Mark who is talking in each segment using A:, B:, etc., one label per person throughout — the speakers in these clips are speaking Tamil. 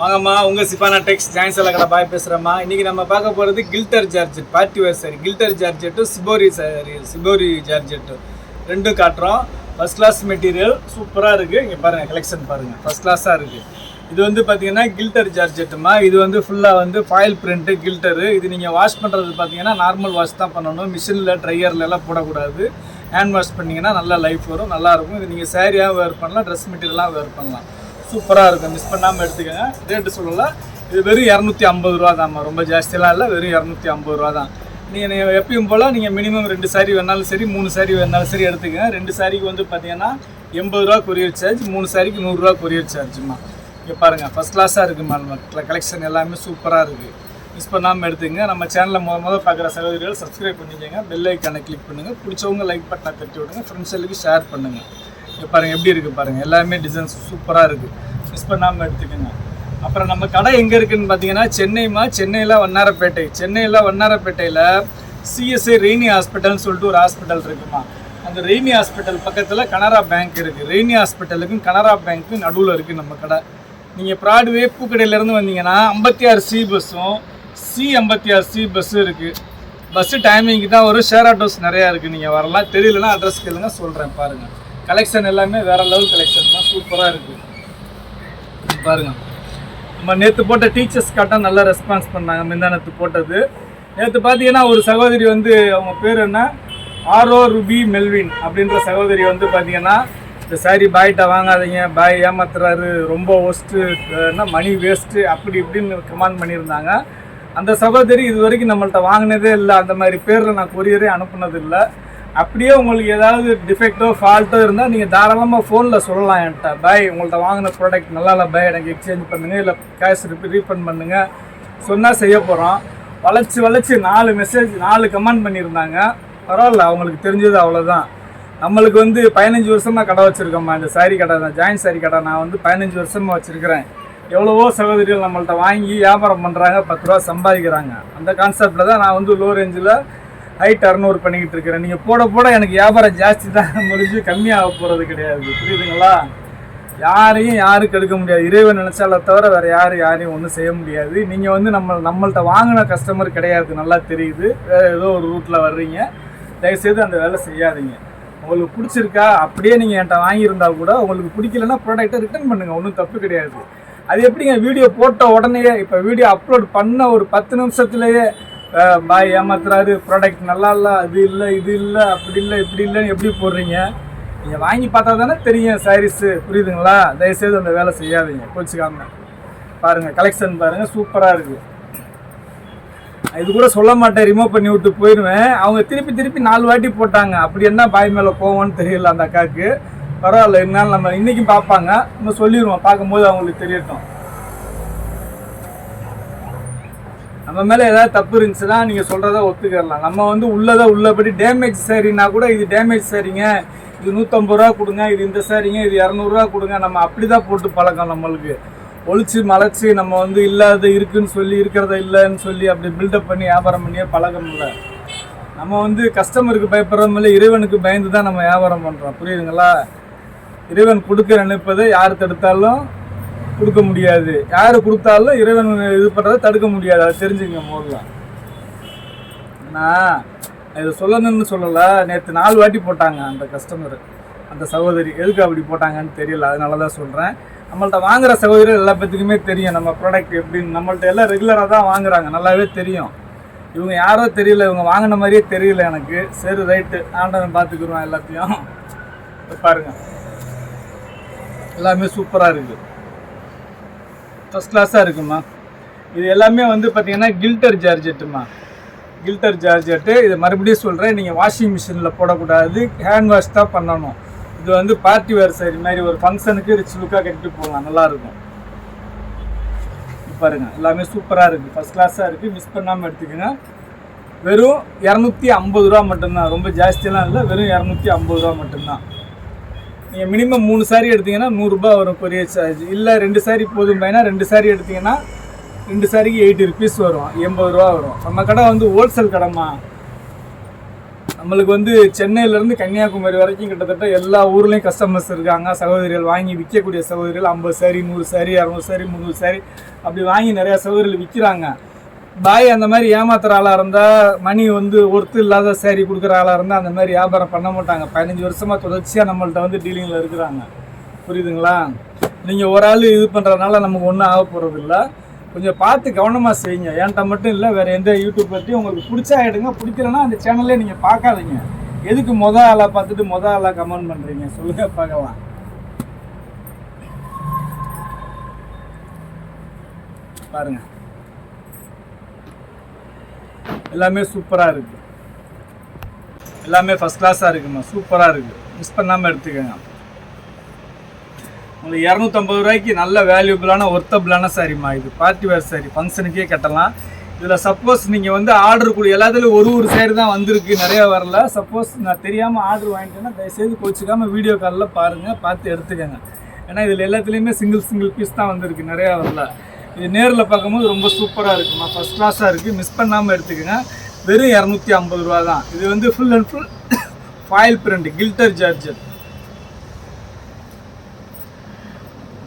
A: வாங்கம்மா உங்கள் சிப்பானா டெக்ஸ் ஜாயின் சொல்ல கடை பாய் பேசுகிறேம்மா இன்றைக்கி நம்ம பார்க்க போகிறது gilder georgette party wear sari கில்டர் ஜார்ஜெட்டும் சிபோரி சாரி சிபோரி ஜார்ஜெட்டு ரெண்டும் காட்டுறோம். ஃபஸ்ட் கிளாஸ் மெட்டீரியல் சூப்பராக இருக்குது இங்கே பாருங்கள் கலெக்ஷன் பாருங்கள் ஃபஸ்ட் கிளாஸாக இருக்குது இது வந்து பார்த்தீங்கன்னா கில்டர் ஜார்ஜெட்டுமா இது வந்து ஃபுல்லாக வந்து ஃபாயில் பிரிண்ட்டு கில்டரு. இது நீங்கள் வாஷ் பண்ணுறது பார்த்தீங்கன்னா நார்மல் வாஷ் தான் பண்ணணும். மிஷினில் ட்ரையர்ல எல்லாம் போடக்கூடாது. ஹேண்ட் வாஷ் பண்ணிங்கன்னா நல்லா லைஃப் வரும் நல்லாயிருக்கும் இது நீங்கள் சேரீயாக வேர் பண்ணலாம் ட்ரெஸ் மெட்டீரியலாக வேர் பண்ணலாம். சூப்பராக இருக்கும். மிஸ் பண்ணாமல் எடுத்துக்கோங்க. ரேட்டு சொல்லலாம் இது வெறும் இரநூத்தி ஐம்பது ரூபா தான்மா ரொம்ப ஜாஸ்தியெல்லாம் இல்லை. வெறும் இரநூத்தி ஐம்பது ரூபா தான். நீங்கள் நீங்கள் எப்பயும் போல் நீங்கள் மினிமம் ரெண்டு சாரி வேணாலும் சரி மூணு சாரி வேணாலும் சரி எடுத்துக்கங்க. ரெண்டு சாரிக்கு வந்து பார்த்தீங்கன்னா எண்பது ரூபா கொரியர் சார்ஜ் மூணு சாரிக்கு நூறுரூவா கொரியர் சார்ஜுமா இங்கே பாருங்கள் ஃபஸ்ட் கிளாஸாக இருக்குமா நம்ம கலெக்ஷன் எல்லாமே சூப்பராக இருக்குது மிஸ் பண்ணாமல் எடுத்துங்க நம்ம சேனலில் முத முதல் பார்க்குற சகோதரிகள் சப்ஸ்கிரைப் பண்ணிக்கோங்க. பெல் ஐக்கானை கிளிக் பண்ணுங்கள் பிடிச்சவங்க லைக் பட்டனை தட்டி விடுங்க. ஃப்ரெண்ட்ஸ் எல்லாருக்கும் ஷேர் பண்ணுங்கள் பாருங்கள் எப்படி இருக்குது பாருங்கள் எல்லாமே டிசைன்ஸ் சூப்பராக இருக்குது மிஸ் பண்ணாமல் எடுத்துக்கோங்க. அப்புறம் நம்ம கடை எங்கே இருக்குதுன்னு பார்த்தீங்கன்னா சென்னைமா சென்னையில் வண்ணாரப்பேட்டை. சென்னையில் வண்ணாரப்பேட்டையில் சிஎஸ்ஐ ரெய்னி ஹாஸ்பிட்டல்னு சொல்லிட்டு ஒரு ஹாஸ்பிட்டல் இருக்குமா? அந்த ரெய்னி ஹாஸ்பிட்டல் பக்கத்தில் கனரா பேங்க் இருக்குது ரெய்னி ஹாஸ்பிட்டலுக்கும் கனரா பேங்க்கும் நடுவில் இருக்குது நம்ம கடை. நீங்கள் ப்ராட்வே பூக்கடையிலேருந்து வந்தீங்கன்னா ஐம்பத்தி ஆறு சி பஸ்ஸும் சி ஐம்பத்தி ஆறு சி பஸ்ஸும் இருக்குது பஸ்ஸு டைமிங்க்கு தான் வரும். ஷேர் ஆட்டோஸ் நிறையா இருக்குது நீங்கள் வரலாம். தெரியலன்னா அட்ரஸ் கேளுங்க. சொல்கிறேன் பாருங்கள் கலெக்ஷன் எல்லாமே வேறு லெவல் கலெக்ஷன் தான். சூப்பராக இருக்குது பாருங்கள் நம்ம நேற்று போட்ட டீச்சர்ஸ் காட்டம் நல்லா ரெஸ்பான்ஸ் பண்ணாங்க. முந்தானத்து போட்டது. நேற்று பார்த்தீங்கன்னா ஒரு சகோதரி வந்து அவங்க பேர் என்ன? ஆரோ ருபி மெல்வின் அப்படின்ற சகோதரி வந்து பார்த்தீங்கன்னா இந்த சாரி பாய்கிட்ட வாங்காதீங்க பாய் ஏமாத்துறாரு ரொம்ப ஒஸ்ட்டு என்ன மணி வேஸ்ட்டு அப்படி இப்படின்னு கமெண்ட் பண்ணியிருந்தாங்க. அந்த சகோதரி இது வரைக்கும் நம்மள்ட்ட வாங்கினதே இல்லை. அந்த மாதிரி பேரில் நான் கொரியரே அனுப்புனது இல்லை அப்படியே உங்களுக்கு ஏதாவது டிஃபெக்டோ ஃபால்ட்டோ இருந்தால் நீங்கள் தாராளமாக ஃபோனில் சொல்லலாம் என்கிட்ட. பாய் உங்கள்கிட்ட வாங்கின ப்ராடக்ட் நல்லா இல்லை பாய் எனக்கு எக்ஸ்சேஞ்ச் பண்ணுங்கள் இல்லை கேஷ் ரீஃபண்ட் பண்ணுங்கள் சொன்னால் செய்ய போகிறோம் வளைச்சி வளைச்சி நாலு மெசேஜ் நாலு கமெண்ட் பண்ணியிருந்தாங்க. பரவாயில்ல அவங்களுக்கு தெரிஞ்சது அவ்வளோதான் நம்மளுக்கு வந்து பதினஞ்சு வருஷமாக கடை வச்சுருக்கோம்மா இந்த சாரி கடை தான் ஜாயின் சாரி கடை. நான் வந்து பதினஞ்சு வருஷமாக வச்சுருக்கிறேன். எவ்வளவோ சகோதரிகள் நம்மள்ட்ட வாங்கி வியாபாரம் பண்ணுறாங்க பத்து ரூபா சம்பாதிக்கிறாங்க. அந்த கான்செப்டில் தான் நான் வந்து லோ ரேஞ்சில் ஹைட் அறநூறு பண்ணிக்கிட்டு இருக்கிறேன். நீங்கள் போட போட எனக்கு வியாபாரம் ஜாஸ்தி தான். முடிஞ்சு கம்மியாக போகிறது கிடையாது. புரியுதுங்களா? யாரையும் யாரும் கெடுக்க முடியாது. இறைவன் நினைச்சால தவிர வேறு யாரும் யாரையும் ஒன்றும் செய்ய முடியாது. நீங்கள் வந்து நம்ம நம்மள்ட்ட வாங்கின கஸ்டமர் கிடையாது. நல்லா தெரியுது. வேறு ஏதோ ஒரு ரூட்டில் வர்றீங்க. தயவுசெய்து அந்த வேலை செய்யாதீங்க. உங்களுக்கு பிடிச்சிருக்கா? அப்படியே நீங்கள் என்கிட்ட வாங்கியிருந்தா கூட உங்களுக்கு பிடிக்கலன்னா ப்ராடக்ட்டை ரிட்டர்ன் பண்ணுங்கள் ஒன்றும் தப்பு கிடையாது. அது எப்படிங்க? வீடியோ போட்ட உடனே இப்போ வீடியோ அப்லோட் பண்ண ஒரு பத்து நிமிஷத்துலேயே பாய் ஏமாத்துறாரு. ப்ராடக்ட் நல்லா இல்லை அது இல்லை இது இல்லை அப்படி இல்லை இப்படி இல்லைன்னு எப்படி போடுறீங்க? நீங்கள் வாங்கி பார்த்தா தானே தெரியும் சாரீஸு புரியுதுங்களா? தயவுசெய்து அந்த வேலை செய்யாதீங்க. கோச்சிக்காம பாருங்கள் கலெக்ஷன் பாருங்கள் சூப்பராக இருக்குது இது கூட சொல்ல மாட்டேன் ரிமூவ் பண்ணி விட்டு போயிடுவேன். அவங்க திருப்பி திருப்பி நாலு வாட்டி போட்டாங்க. அப்படி என்ன பாய் மேலே போவோன்னு தெரியல அந்த அக்காவுக்கு பரவாயில்ல இருந்தாலும் நம்ம இன்றைக்கும் பார்ப்பாங்க. நம்ம சொல்லிடுவோம். பார்க்கும்போது அவங்களுக்கு தெரியட்டும். நம்ம மேலே ஏதாவது தப்பு இருந்துச்சுன்னா நீங்கள் சொல்கிறத ஒத்துக்கிடலாம் நம்ம வந்து உள்ளதை உள்ளபடி டேமேஜ் சரினா கூட இது டேமேஜ் சரிங்க. இது நூற்றம்பது ரூபா கொடுங்க இது இந்த சரிங்க இது இரநூறுவா கொடுங்க. நம்ம அப்படி தான் போட்டு பழக்கம் நம்மளுக்கு. ஒழிச்சு மலைச்சு நம்ம வந்து இல்லாத இருக்குன்னு சொல்லி இருக்கிறத இல்லைன்னு சொல்லி அப்படி பில்டப் பண்ணி வியாபாரம் பண்ணியே பழக்கம் இல்லை. நம்ம வந்து கஸ்டமருக்கு பயப்படுறோம் இல்லை இறைவனுக்கு பயந்து தான் நம்ம வியாபாரம் பண்ணுறோம் புரியுதுங்களா? இறைவன் கொடுக்க நினைப்பதை யார் தடுத்தாலும் கொடுக்க முடியாது. யார் கொடுத்தாலும் இறைவன் இது பண்ணுறதை தடுக்க முடியாது. அதை தெரிஞ்சுங்க முதல்ல. நான் இதை சொல்லணும்னு சொல்லலை. நேற்று நாலு வாட்டி போட்டாங்க அந்த கஸ்டமர் அந்த சகோதரி எதுக்கு அப்படி போட்டாங்கன்னு தெரியல. அதனால தான் சொல்கிறேன் நம்மள்ட்ட வாங்குற சகோதரி எல்லா பேத்துக்குமே தெரியும். நம்ம ப்ராடக்ட் எப்படின்னு நம்மள்ட்ட எல்லாம் ரெகுலராக தான் வாங்குறாங்க. நல்லாவே தெரியும். இவங்க யாரோ தெரியல. இவங்க வாங்கின மாதிரியே தெரியல எனக்கு. சரி ரைட்டு ஆண்டவன் பார்த்துக்குருவான் எல்லாத்தையும். பாருங்கள் எல்லாமே சூப்பராக இருக்குது ஃபஸ்ட் கிளாஸாக இருக்குமா இது எல்லாமே வந்து பார்த்தீங்கன்னா கில்டர் ஜார்ஜெட்டுமா கில்டர் ஜார்ஜெட்டு இதை மறுபடியும் சொல்கிறேன் நீங்கள் வாஷிங் மிஷினில் போடக்கூடாது. ஹேண்ட் வாஷ் தான் பண்ணணும். இது வந்து பார்ட்டி வேர் சரி மாதிரி ஒரு ஃபங்க்ஷனுக்கு ரிச் லுக்காக கட்டிட்டு போகலாம் நல்லாயிருக்கும் பாருங்க எல்லாமே சூப்பராக இருக்குது ஃபஸ்ட் கிளாஸாக இருக்குது மிஸ் பண்ணாமல் எடுத்துக்கோங்க. வெறும் இரநூத்தி ஐம்பது ரூபா மட்டும்தான். ரொம்ப ஜாஸ்தியெல்லாம் இல்லை. வெறும் இரநூத்தி ஐம்பது ரூபா மட்டும்தான். நீங்கள் மினிமம் மூணு சாரி எடுத்தீங்கன்னா நூறுரூபா வரும் கொரியர் சார்ஜ் இல்லை ரெண்டு சாரி போதும் பையனா ரெண்டு சாரி எடுத்தீங்கன்னா ரெண்டு சாரிக்கு எயிட்டி ருபீஸ் வரும் எண்பது ரூபா வரும். நம்ம கடை வந்து ஹோல்சேல் கடைமா நம்மளுக்கு வந்து சென்னையிலேருந்து கன்னியாகுமரி வரைக்கும் கிட்டத்தட்ட எல்லா ஊர்லேயும் கஸ்டமர்ஸ் இருக்காங்க. சகோதரிகள் வாங்கி விற்கக்கூடிய சகோதரிகள் ஐம்பது சாரி நூறு சாரி இரநூறு சாரி முந்நூறு சாரி அப்படி வாங்கி நிறையா சகோதரிகள் விற்கிறாங்க பாய் அந்த மாதிரி ஏமாத்துற ஆளாக இருந்தால் மணி வந்து ஒர்த்து இல்லாத சேரீ கொடுக்குற ஆளாக இருந்தால் அந்த மாதிரி வியாபாரம் பண்ண மாட்டாங்க. பதினஞ்சு வருஷமாக தொடர்ச்சியாக நம்மள்ட்ட வந்து டீலிங்கில் இருக்கிறாங்க. புரியுதுங்களா? நீங்கள் ஒரு ஆள் இது பண்ணுறதுனால நமக்கு ஒன்றும் ஆக போகிறதில்ல கொஞ்சம் பார்த்து கவனமாக செய்யுங்க. என்கிட்ட மட்டும் இல்லை வேறு எந்த யூடியூப் பற்றி உங்களுக்கு பிடிச்சா எடுங்க. பிடிக்கலன்னா அந்த சேனல்லே நீங்கள் பார்க்காதீங்க. எதுக்கு மொத ஆளாக பார்த்துட்டு மொத ஆளாக கமெண்ட் பண்ணுறீங்க சொல்லுங்கள் பார்க்கலாம். பாருங்கள் எல்லாமே சூப்பராக இருக்கு. எல்லாமே ஃபஸ்ட் கிளாஸாக இருக்குமா? சூப்பராக இருக்கு. மிஸ் பண்ணாமல் எடுத்துக்கோங்க. உங்களுக்கு இரநூத்தம்பது ரூபாய்க்கு நல்ல வேல்யூபிளான ஒர்த்தபிளான சாரிம்மா இது பார்ட்டி வேர் சாரி ஃபங்க்ஷனுக்கே கட்டலாம். இதில் சப்போஸ் நீங்கள் வந்து ஆர்டர் கொடு எல்லாத்துலேயும் ஒரு ஒரு சேரீ தான் வந்திருக்கு. நிறையா வரல. சப்போஸ் நான் தெரியாமல் ஆர்டர் வாங்கிட்டேன்னா தயவுசெய்து கோச்சிக்காமல் வீடியோ காலில் பாருங்கள் பார்த்து எடுத்துக்கோங்க. ஏன்னா இதில் எல்லாத்துலேயுமே சிங்கிள் சிங்கிள் பீஸ் தான் வந்திருக்கு. நிறையா வரல. இது நேரில் பார்க்கும்போது ரொம்ப சூப்பராக இருக்குமா? ஃபஸ்ட் கிளாஸாக இருக்குது மிஸ் பண்ணாமல் எடுத்துக்கோங்க. வெறும் இரநூத்தி ஐம்பது ரூபா தான். இது வந்து full and full foil print gilder georgette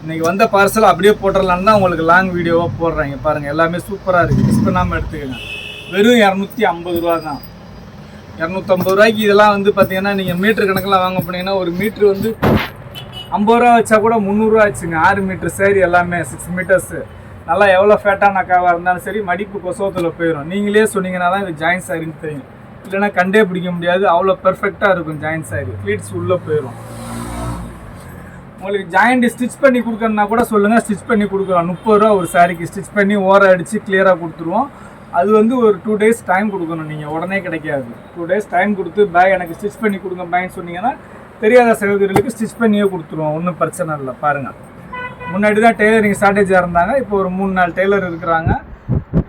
A: இன்னைக்கு வந்த பார்சல் அப்படியே போட்டுடலான்னு தான் உங்களுக்கு லாங் வீடியோவாக போடுறாங்க பாருங்கள் எல்லாமே சூப்பராக இருக்குது மிஸ் பண்ணாமல் எடுத்துக்கோங்க. வெறும் இரநூத்தி ஐம்பது ரூபா தான். இரநூத்தம்பது ரூபாய்க்கு இதெல்லாம் வந்து பார்த்தீங்கன்னா நீங்கள் மீட்ரு கணக்கில் வாங்க போனீங்கன்னா ஒரு மீட்ரு வந்து ஐம்பது ரூபா வச்சா கூட முந்நூறுரூவா ஆச்சுங்க. ஆறு மீட்ரு சேரி எல்லாமே சிக்ஸ் மீட்டர்ஸு நல்லா எவ்வளோ ஃபேட்டான அக்காவாக இருந்தாலும் சரி மடிப்பு கொசவத்தில் போயிடும் நீங்களே சொன்னீங்கன்னா தான் இது ஜாயின் சாரின்னு தெரியும். இல்லைன்னா கண்டே பிடிக்க முடியாது. அவ்வளோ பெர்ஃபெக்டாக இருக்கும் ஜாயின் சாரி ஃப்ளீட்ஸ் உள்ளே போயிடும் உங்களுக்கு ஜாயிண்ட் ஸ்டிச் பண்ணி கொடுக்கணுன்னா கூட சொல்லுங்கள் ஸ்டிச் பண்ணி கொடுக்குறோம் முப்பது ரூபா ஒரு சாரிக்கு ஸ்டிச் பண்ணி ஓரம் அடித்து கிளியராக கொடுத்துருவோம். அது வந்து ஒரு டூ டேஸ் டைம் கொடுக்கணும். நீங்கள் உடனே கிடைக்காது. டூ டேஸ் டைம் கொடுத்து பேக் எனக்கு ஸ்டிச் பண்ணி கொடுங்க பேக்னு சொன்னீங்கன்னா தெரியாத சகோதரிகளுக்கு ஸ்டிச் பண்ணியே கொடுத்துருவோம். ஒன்றும் பிரச்சனை இல்லை. பாருங்கள் முன்னாடி தான் டெய்லரிங் ஸ்ட்ராட்டஜியாக இருந்தாங்க. இப்போ ஒரு மூணு நாலு டெய்லர் இருக்கிறாங்க.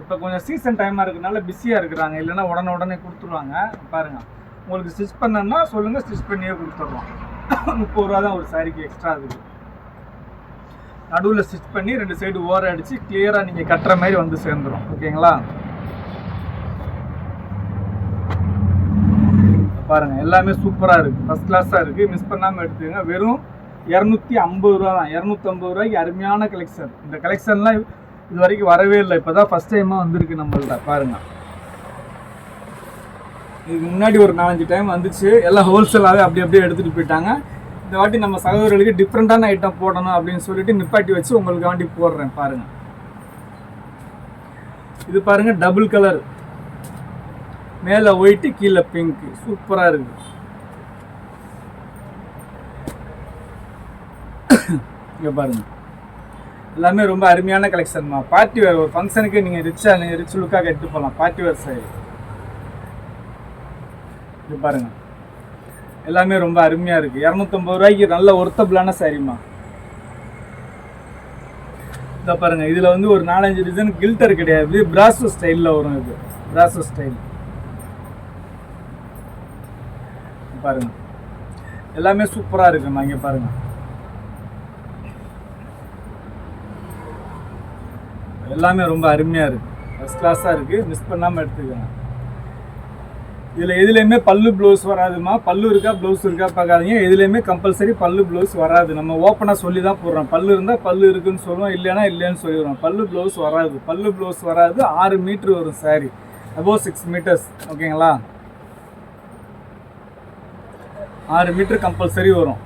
A: இப்போ கொஞ்சம் சீசன் டைமாக இருக்கிறனால பிஸியாக இருக்கிறாங்க. இல்லைன்னா உடனே உடனே கொடுத்துருவாங்க. பாருங்கள் உங்களுக்கு ஸ்டிச் பண்ணணும்னா சொல்லுங்கள் ஸ்டிச் பண்ணியே கொடுத்துட்றோம் முப்பது ரூபா தான் ஒரு சாரிக்கு எக்ஸ்ட்ரா இருக்குது. நடுவில் ஸ்டிச் பண்ணி ரெண்டு சைடு ஓரம் அடித்து கிளியராக நீங்கள் கட்டுற மாதிரி வந்து சேர்ந்துடும் ஓகேங்களா? பாருங்கள் எல்லாமே சூப்பராக இருக்குது ஃபஸ்ட் கிளாஸாக இருக்குது மிஸ் பண்ணாமல் எடுத்துக்கங்க. வெறும் இரநூத்தி ஐம்பது ரூபா தான். இரநூத்தம்பது ரூபாய்க்கு அருமையான கலெக்ஷன் இந்த கலெக்ஷன்லாம் இது வரைக்கும் வரவே இல்லை. இப்போ தான் ஃபஸ்ட் டைமாக வந்திருக்கு நம்மள்ட்ட. பாருங்கள் இதுக்கு முன்னாடி ஒரு நாலஞ்சு டைம் வந்துச்சு. எல்லாம் ஹோல்சேலாகவே அப்படி அப்படியே எடுத்துகிட்டு போயிட்டாங்க. இந்த வாட்டி நம்ம சகோதரர்களுக்கு டிஃப்ரெண்ட்டான ஐட்டம் போடணும் அப்படின்னு சொல்லிட்டு நிப்பாட்டி வச்சு உங்களுக்கு வாண்டி போடுறேன். பாருங்கள் இது பாருங்கள் டபுள் கலர் மேலே ஒயிட்டு கீழே பிங்க்கு சூப்பராக இருக்குது இங்கே பாருங்க. எல்லாமே ரொம்ப அருமையான கலெக்ஷன்மா பார்ட்டி வேர் ஒரு ஃபங்க்ஷனுக்கு நீங்கள் ரிச்சாக நீங்கள் ரிச் லுக்காக எடுத்து போகலாம் பார்ட்டி வேர் சைடு இது பாருங்க. எல்லாமே ரொம்ப அருமையாக இருக்குது இரநூத்தம்பது ரூபாய்க்கு நல்ல ஒர்த்தபிளான சாரிம்மா இதை பாருங்க. இதில் வந்து ஒரு நாலஞ்சு டிசைன் கில்டர் கிடையாது. பிராசோ ஸ்டைலில் வரும் இது. பிராசோ ஸ்டைல் பாருங்கள் எல்லாமே சூப்பராக இருக்குமா? இங்கே பாருங்கள் எல்லாமே ரொம்ப அருமையாக இருக்குது ஃபஸ்ட் கிளாஸாக இருக்குது மிஸ் பண்ணாமல் எடுத்துக்கலாம். இதில் எதுலேயுமே பல்லு ப்ளவுஸ் வராதுமா? பல்லு இருக்கா? ப்ளவுஸ் இருக்கா? பார்க்காதீங்க. எதுலேயுமே கம்பல்சரி பல்லு ப்ளவுஸ் வராது. நம்ம ஓப்பனாக சொல்லி தான் போடுறோம். பல்லு இருந்தால் பல்லு இருக்குன்னு சொல்லுவோம். இல்லைன்னா இல்லைன்னு சொல்லிடுறோம். பல்லு ப்ளவுஸ் வராது. பல்லு ப்ளவுஸ் வராது. ஆறு மீட்ரு வரும் சாரி அபோவ் சிக்ஸ் மீட்டர்ஸ் ஓகேங்களா ஆறு மீட்ரு கம்பல்சரி வரும்.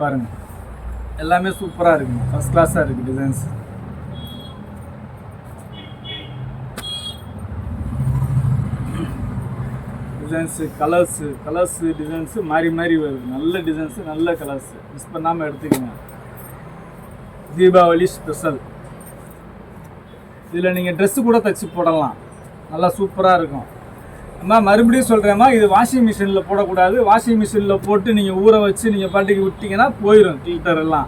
A: பாருங்கள் எல்லாமே சூப்பராக இருக்குங்க ஃபஸ்ட் கிளாஸாக இருக்குது designs designs colours colours designs மாறி மாறி வருது. நல்ல டிசைன்ஸு நல்ல கலர்ஸு மிஸ் பண்ணாமல் எடுத்துக்கோங்க. தீபாவளி ஸ்பெஷல் இதில் நீங்கள் ட்ரெஸ்ஸு கூட தைச்சி போடலாம். நல்லா சூப்பராக இருக்கும். அம்மா மறுபடியும் சொல்கிறேம்மா இது வாஷிங் மிஷினில் போடக்கூடாது. வாஷிங் மிஷினில் போட்டு நீங்கள் ஊற வச்சு நீங்கள் பாட்டுக்கு விட்டிங்கன்னா போயிடும் ஃபில்டர் எல்லாம்.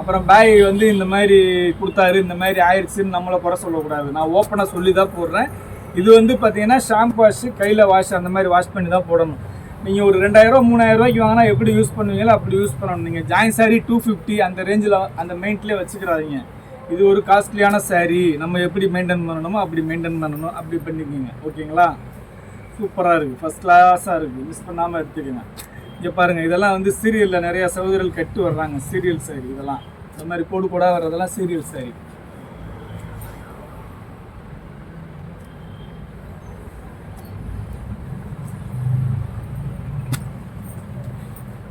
A: அப்புறம் பேக் வந்து இந்த மாதிரி கொடுத்தாரு இந்த மாதிரி ஆயிடுச்சுன்னு நம்மளை குறை சொல்லக்கூடாது. நான் ஓப்பனாக சொல்லி தான் போடுறேன். இது வந்து பார்த்தீங்கன்னா ஷாம்பு வாஷ் கையில் வாஷ் அந்த மாதிரி வாஷ் பண்ணி தான் போடணும். நீங்கள் ஒரு ரெண்டாயிரம் மூணாயிரரூவாய்க்கு வாங்கினா எப்படி யூஸ் பண்ணுவீங்களோ அப்படி யூஸ் பண்ணணும். நீங்கள் ஜாயின் சாரி டூ ஃபிஃப்டி அந்த ரேஞ்சில் அந்த மெயின்ட்லேயே வச்சுக்கிறாதீங்க. இது ஒரு காஸ்ட்லியான சாரீ நம்ம எப்படி மெயின்டைன் பண்ணணுமோ அப்படி மெயின்டைன் பண்ணணும். அப்படி பண்ணிக்கோங்க. ஓகேங்களா சூப்பராக இருக்குது ஃபஸ்ட் கிளாஸாக இருக்குது மிஸ் பண்ணாமல் எடுத்துக்கோங்க. இங்கே பாருங்கள் இதெல்லாம் வந்து சீரியலில் நிறையா சகோதரர்கள் கட்டு வர்றாங்க. சீரியல் சாரி இதெல்லாம். இந்த மாதிரி கோடு கோடாக வர்றதெல்லாம் சீரியல் சாரி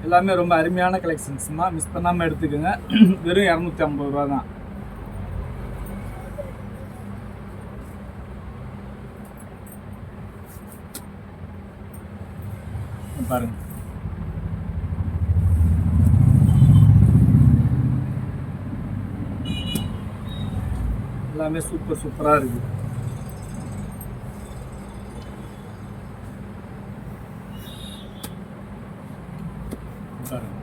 A: எல்லாமே ரொம்ப அருமையான கலெக்ஷன்ஸ்மா மிஸ் பண்ணாமல் எடுத்துக்கோங்க. வெறும் இரநூத்தி ஐம்பது ரூபா தான் இங்க பாருங்க. எல்லாமே சூப்பர் சூப்பராக இருக்குது பாருங்க.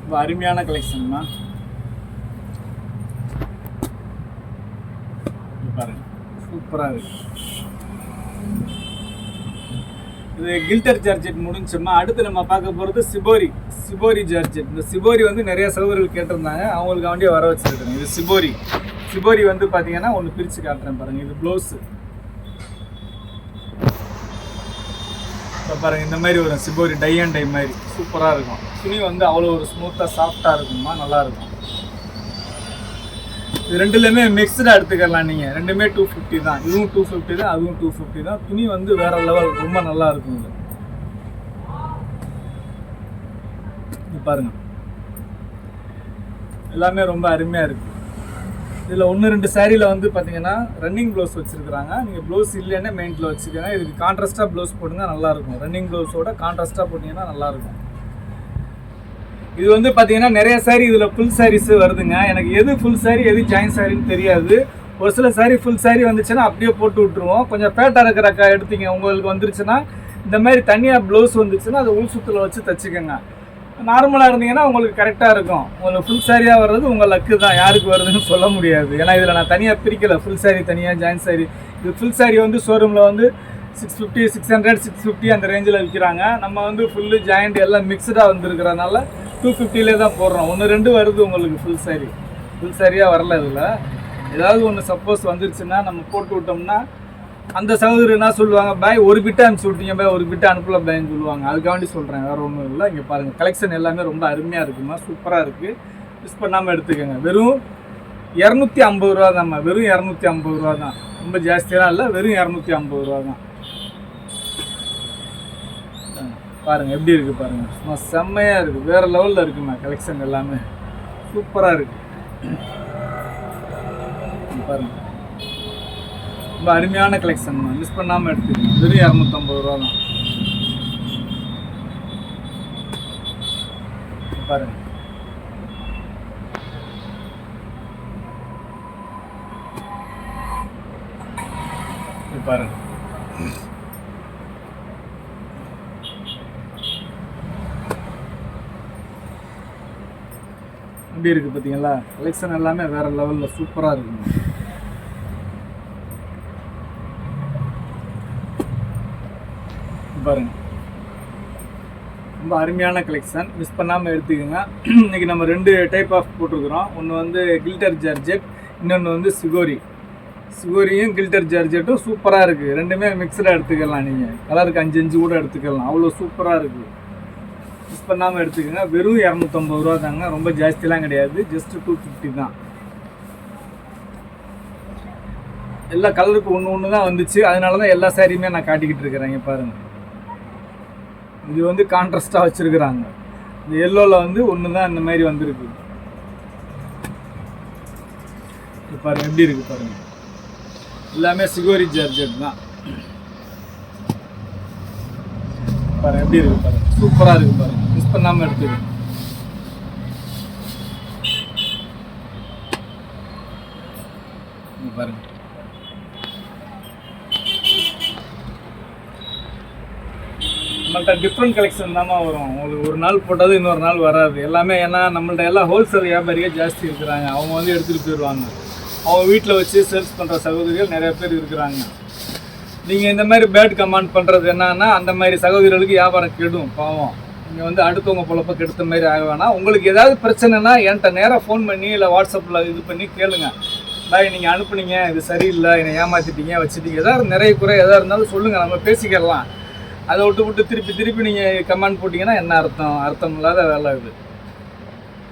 A: ரொம்ப அருமையான கலெக்ஷன்மா இங்க பாருங்க சூப்பராக இருக்குது இது கில்டர் ஜார்ஜெட் முடிஞ்சோமா அடுத்து நம்ம பார்க்க போகிறது சிபோரி சிபோரி ஜார்ஜெட் இந்த சிபோரி வந்து நிறைய சகோதரர்கள் கேட்டிருந்தாங்க. அவங்களுக்கு வண்டியை வர வச்சுருக்கேன். இது சிபோரி. சிபோரி வந்து பார்த்தீங்கன்னா ஒன்று பிரித்து காட்டுறேன் பாருங்கள் இது ப்ளவுஸு இப்போ பாருங்கள் இந்த மாதிரி வரும். சிபோரி டை அண்ட் டை மாதிரி. சூப்பராக இருக்கும். துணி வந்து அவ்வளோ ஒரு ஸ்மூத்தாக சாஃப்டாக இருக்குமா? நல்லா இருக்கும். ரெண்டுலேயுமே மிக்ஸ்டாக எடுத்துக்கலாம் நீங்கள் ரெண்டுமே டூ ஃபிஃப்டி தான். இதுவும் டூ ஃபிஃப்டி தான் அதுவும் டூ ஃபிஃப்டி தான். துணி வந்து வேற லெவல் ரொம்ப நல்லா இருக்கும் இது. பாருங்க. எல்லாமே ரொம்ப அருமையாக இருக்குது இதில் ஒன்று ரெண்டு சேரீயில் வந்து பார்த்தீங்கன்னா ரன்னிங் ப்ளவுஸ் வச்சுருக்குறாங்க. நீங்கள் ப்ளவுஸ் இல்லைன்னா மெயின்ட்டில் வச்சுக்கோங்க. இதுக்கு கான்ட்ராஸ்ட்டாக ப்ளவுஸ் போடுங்க நல்லாயிருக்கும் ரன்னிங் ப்ளவுஸோட கான்ட்ராஸ்ட்டாக போட்டிங்கன்னா நல்லாயிருக்கும் இது வந்து பார்த்தீங்கன்னா நிறைய சாரி இதில் ஃபுல் சாரீஸ் வருதுங்க. எனக்கு எது ஃபுல் சாரி எது ஜாயின் சாரின்னு தெரியாது. ஒரு சில சாரி ஃபுல் சாரி வந்துச்சுன்னா அப்படியே போட்டு விட்ருவோம் கொஞ்சம் ஃபேட்டாக இருக்கிற அக்கா எடுத்தீங்க உங்களுக்கு வந்துருச்சுன்னா இந்த மாதிரி தனியாக ப்ளவுஸ் வந்துச்சுன்னா அதை உள் சுத்தில் வச்சு தச்சுக்கோங்க. நார்மலாக இருந்தீங்கன்னா உங்களுக்கு கரெக்டாக இருக்கும். உங்களுக்கு ஃபுல் சாரியாக வர்றது உங்கள் லக்கு தான். யாருக்கு வருதுன்னு சொல்ல முடியாது. ஏன்னா இதில் நான் தனியாக பிரிக்கலை. ஃபுல் சாரி தனியாக ஜாயின் சாரி இது ஃபுல் சாரி வந்து ஷோரூமில் வந்து six fifty six hundred six fifty அந்த ரேஞ்சில் விற்கிறாங்க நம்ம வந்து ஃபுல்லு ஜாயிண்ட் எல்லாம் மிக்சடாக வந்துருக்கிறதுனால டூ ஃபிஃப்டிலே தான் போடுறோம். ஒன்று ரெண்டு வருது உங்களுக்கு ஃபுல் saree. ஃபுல் சாரியாக வரல இதில் ஏதாவது ஒன்று சப்போஸ் வந்துருச்சுன்னா நம்ம போட்டு விட்டோம்னா அந்த சகோதரர் என்ன சொல்லுவாங்க பாய் ஒரு பிட்டை அனுப்பிச்சு விட்டீங்க பாய் ஒரு பிட்டை அனுப்பல பாய்ன்னு சொல்லுவாங்க. அதுக்காண்டி சொல்கிறேன் வேறு ஒன்றும் இல்லை. இங்கே பாருங்கள் கலெக்ஷன் எல்லாமே ரொம்ப அருமையாக இருக்குமா சூப்பராக இருக்குது மிஸ் பண்ணாமல் எடுத்துக்கோங்க. வெறும் இரநூத்தி ஐம்பது ரூபா தான்மா. வெறும் இரநூத்தி ஐம்பது ரூபா தான். ரொம்ப ஜாஸ்தியெல்லாம் இல்லை வெறும் இரநூத்தி ஐம்பது ரூபா தான். பாருங்கள் எப்படி இருக்குது பாருங்கள் சும்மா செம்மையாக இருக்குது வேறு லெவலில் இருக்குமா கலெக்ஷன் எல்லாமே. சூப்பராக இருக்குது பாருங்கள் ரொம்ப அருமையான கலெக்ஷன் மிஸ் பண்ணாமல் எடுத்துக்கணும் வெறும் இரநூத்தம்பது ரூபா தான். பாருங்கள் பாருங்கள் எப்படி இருக்குது பார்த்தீங்களா கலெக்ஷன் எல்லாமே வேறு லெவலில் சூப்பராக இருக்குங்க பாருங்க. ரொம்ப அருமையான கலெக்ஷன் மிஸ் பண்ணாமல் எடுத்துக்கோங்க. இன்றைக்கி நம்ம ரெண்டு டைப் ஆஃப் போட்டிருக்கிறோம். ஒன்று வந்து கில்டர் ஜார்ஜெட் இன்னொன்று வந்து சிகோரி சிகோரியும் கில்டர் ஜார்ஜெட்டும் சூப்பராக இருக்குது ரெண்டுமே மிக்சடாக எடுத்துக்கலாம் நீங்கள் கலருக்கு அஞ்சு அஞ்சு கூட எடுத்துக்கலாம். அவ்வளோ சூப்பராக இருக்குது பண்ணாமல் எடுத்துக்கோங்க. வெறும் இரநூத்தம்பது ரூபா தாங்க. ரொம்ப ஜாஸ்திலாம் கிடையாது. ஜஸ்ட் டூ ஃபிஃப்டி தான். எல்லா கலருக்கு ஒன்று ஒன்று தான் வந்துச்சு. அதனால தான் எல்லா சாரியுமே நான் காட்டிக்கிட்டு இருக்கிறேன். இங்கே பாருங்கள் இது வந்து கான்ட்ராஸ்டாக வச்சுருக்குறாங்க. இந்த எல்லோவில் வந்து ஒன்று தான் இந்த மாதிரி வந்திருக்கு. பாருங்கள் பாருங்க. எப்படி இருக்குது பாருங்க. எல்லாமே சிகோரி ஜார்ஜெட் தான். பாருங்க. எப்படி இருக்கு பாருங்க. சூப்பராக இருக்கு பாருங்க. மிஸ் பண்ணாம எடுத்துக்கு பாருங்க. நம்மள்ட்ட டிஃப்ரெண்ட் கலெக்ஷன் தாம்மா வரும். உங்களுக்கு ஒரு நாள் போட்டது இன்னொரு நாள் வராது. எல்லாமே ஏன்னா நம்மள்ட்ட எல்லாம் ஹோல்சேல் வியாபாரியே ஜாஸ்தி இருக்கிறாங்க. அவங்க வந்து எடுத்துகிட்டு போயிடுவாங்க. அவங்க வீட்டில் வச்சு சேல்ஸ் பண்ணுற சகோதரிகள் நிறைய பேர் இருக்கிறாங்க. நீங்கள் இந்த மாதிரி பேட் கமாண்ட் பண்ணுறது என்னன்னா அந்த மாதிரி சகோதரிகளுக்கு வியாபாரம் கெடும் பாவம். நீங்கள் வந்து அடுத்தவங்க பொழப்ப கெடுத்த மாதிரி ஆக வேணாம் உங்களுக்கு ஏதாவது பிரச்சனைனா என்கிட்ட நேராக ஃபோன் பண்ணி இல்லை வாட்ஸ்அப்பில் இது பண்ணி கேளுங்க. பாய் நீங்கள் அனுப்புனீங்க இது சரியில்லை என்னை ஏமாற்றிட்டீங்க வச்சுட்டீங்க. ஏதாவது நிறைய குறை எதாக இருந்தாலும் சொல்லுங்கள் நம்ம பேசிக்கலாம். அதை விட்டு விட்டு திருப்பி திருப்பி நீங்கள் கமெண்ட் போட்டிங்கன்னா என்ன அர்த்தம்? அர்த்தம் இல்லாத வேலை இது.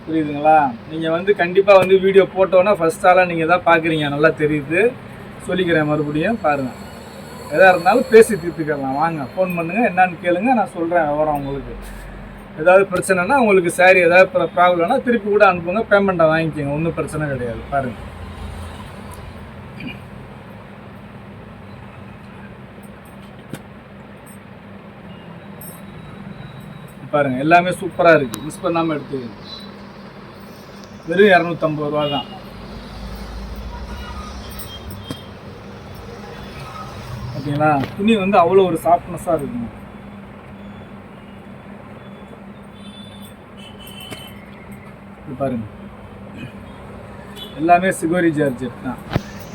A: புரியுதுங்களா? நீங்கள் வந்து கண்டிப்பாக வந்து வீடியோ போட்டோன்னா ஃபஸ்ட்டாலாம் நீங்கள் தான் பார்க்குறீங்க நல்லா தெரியுது. சொல்லிக்கிறேன் மறுபடியும் பாருங்கள் எதாக இருந்தாலும் பேசி தீர்த்துக்கலாம். வாங்க ஃபோன் பண்ணுங்கள் என்னன்னு கேளுங்க நான் சொல்கிறேன் விவரம் உங்களுக்கு. ஏதாவது பிரச்சனைனா உங்களுக்கு சாரி ஏதாவது ப்ராப்ளம்னா திருப்பி கூட அனுப்புங்க பேமெண்ட்டை வாங்கிக்கோங்க. ஒன்றும் பிரச்சனை கிடையாது. பாருங்கள் பாருங்க எல்லாமே சூப்பராக இருக்குது மிஸ் பண்ணாமல் எடுத்துக்கோங்க. வெறும் இரநூத்தம்பது ரூபா தான். ஓகேங்களா? துணி வந்து அவ்வளோ ஒரு சாஃப்ட்னஸாக இருக்குங்க. பாருங்கள் பாருங்க. எல்லாமே சிகோரி ஜார்ஜெட் தான்.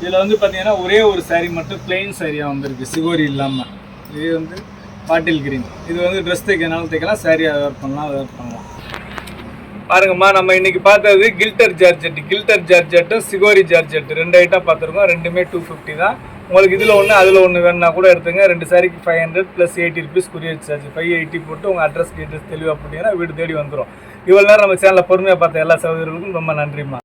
A: இதில் வந்து பார்த்தீங்கன்னா ஒரே ஒரு saree மட்டும் பிளெயின் சாரியாக வந்திருக்கு. சிகோரி இல்லாமல் இது வந்து பாட்டில் கிரீன் இது வந்து ட்ரெஸ் தைக்கனாலும் தைக்கலாம் சாரியாக வேர் பண்ணலாம் வேர் பண்ணலாம். பாருங்கம்மா நம்ம இன்னைக்கு பார்த்தது கில்டர் ஜார்ஜெட் கில்டர் ஜார்ஜெட்டும் சிகோரி ஜார்ஜெட் ரெண்டு ஐட்டம் பார்த்துருக்கோம். ரெண்டுமே டூ ஃபிஃப்டி தான். உங்களுக்கு இதில் ஒன்று அதில் ஒன்று வேணுன்னா கூட எடுத்துங்க. ரெண்டு சாரிக்கு five hundred plus eighty rupees courier charge five eighty போட்டு உங்கள் அட்ரஸ் டீட்டெயில்ஸ் தெளிவாக போட்டிங்கன்னா வீடு தேடி வந்துடும் இவ்வளோ நேரம் நம்ம சேனலில் பொறுமையாக பார்த்த எல்லா சகோதரர்களுக்கும் ரொம்ப நன்றிம்மா.